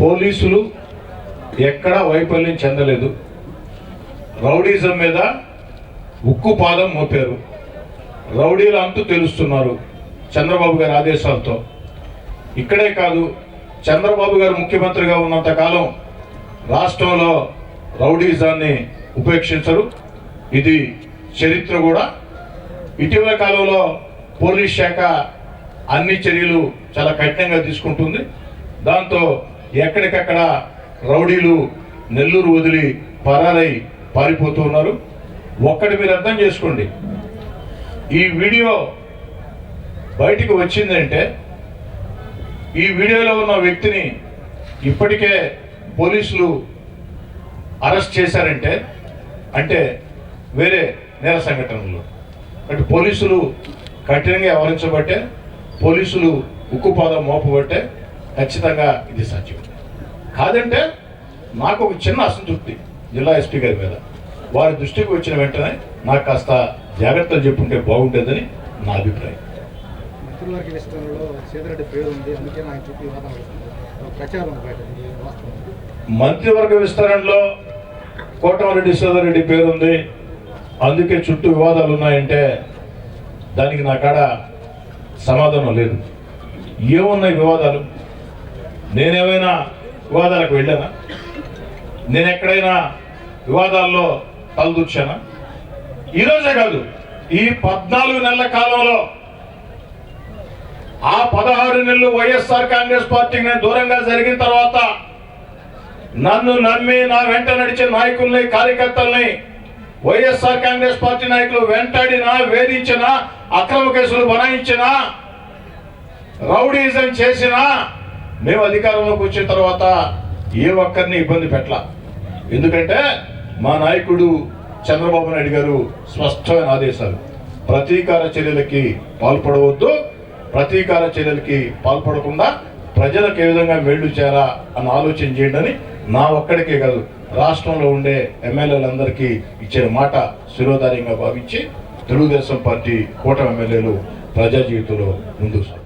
పోలీసులు ఎక్కడా వైఫల్యం చెందలేదు. రౌడీజం మీద ఉక్కు పాదం మోపారు. రౌడీలు అంతు తెలుస్తున్నారు చంద్రబాబు గారి ఆదేశాలతో. ఇక్కడే కాదు చంద్రబాబు గారు ముఖ్యమంత్రిగా ఉన్నంత కాలం రాష్ట్రంలో రౌడీజాన్ని ఉపేక్షించరు. ఇది చరిత్ర కూడా. ఇటీవల కాలంలో పోలీస్ శాఖ అన్ని చర్యలు చాలా కఠినంగా తీసుకుంటుంది. దాంతో ఎక్కడికక్కడ రౌడీలు నెల్లూరు వదిలి పరారై పారిపోతూ ఉన్నారు ఒక్కటి మీరు అర్థం చేసుకోండి. ఈ వీడియో బయటికి వచ్చిందంటే ఈ వీడియోలో ఉన్న వ్యక్తిని ఇప్పటికే పోలీసులు అరెస్ట్ చేశారంటే అంటే వేరే నేర సంఘటనలు. అంటే పోలీసులు కఠినంగా వ్యవహరించబట్టే పోలీసులు ఉక్కుపాదం మోపబట్టే ఖచ్చితంగా ఇది సాధ్యం. కాదంటే నాకు ఒక చిన్న అసంతృప్తి జిల్లా ఎస్పీ గారి మీద. వారి దృష్టికి వచ్చిన వెంటనే నాకు కాస్త జాగ్రత్తలు చెప్పుంటే బాగుంటుందని నా అభిప్రాయం. మంత్రివర్గ విస్తరణలో కోటమిరెడ్డి సోదరెడ్డి పేరుంది అందుకే చుట్టూ వివాదాలు ఉన్నాయంటే దానికి నా కాడ సమాధానం లేదు. ఏమున్నాయి వివాదాలు? నేనేమైనా వివాదాలకు వెళ్ళానా? నేను ఎక్కడైనా వివాదాల్లో తలదూర్చానా? ఈరోజే కాదు ఈ పద్నాలుగు నెలల కాలంలో ఆ పదహారు నెలలు వైఎస్ఆర్ కాంగ్రెస్ పార్టీకి నేను దూరంగా జరిగిన తర్వాత నన్ను నమ్మి నా వెంట నడిచే నాయకుల్ని కార్యకర్తల్ని వైఎస్ఆర్ కాంగ్రెస్ పార్టీ నాయకులు వెంటాడినా వేధించినా అక్రమ కేసులు బనాయించినా రౌడీజం చేసినా మేము అధికారంలోకి వచ్చిన తర్వాత ఏ ఒక్కరిని ఇబ్బంది పెట్టలా. ఎందుకంటే మా నాయకుడు చంద్రబాబు నాయుడు గారు స్పష్టమైన ఆదేశాలు. ప్రతీకార చర్యలకి పాల్పడవద్దు ప్రతీకార చర్యలకి పాల్పడకుండా ప్రజలకు ఏ విధంగా మేళ్ళు చేయాలా అని ఆలోచన చేయండి అని నా ఒక్కడికే కాదు రాష్ట్రంలో ఉండే ఎమ్మెల్యేలందరికీ ఇచ్చిన మాట శిరోధార్యంగా భావించి తెలుగుదేశం పార్టీ కూటమి ఎమ్మెల్యేలు ప్రజా జీవితంలో ముందుకు సాగుతారు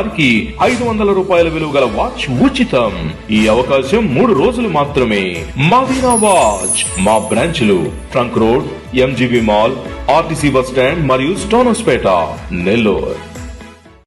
వారికి ఐదు వందల రూపాయల విలువ గల వాచ్ ఉచితం. ఈ అవకాశం మూడు రోజులు మాత్రమే. మదీనా వాచ్. మా బ్రాంచ్లు trunk road MGB mall RTC bus stand మరియు స్టోనస్పేట నెల్లూరు.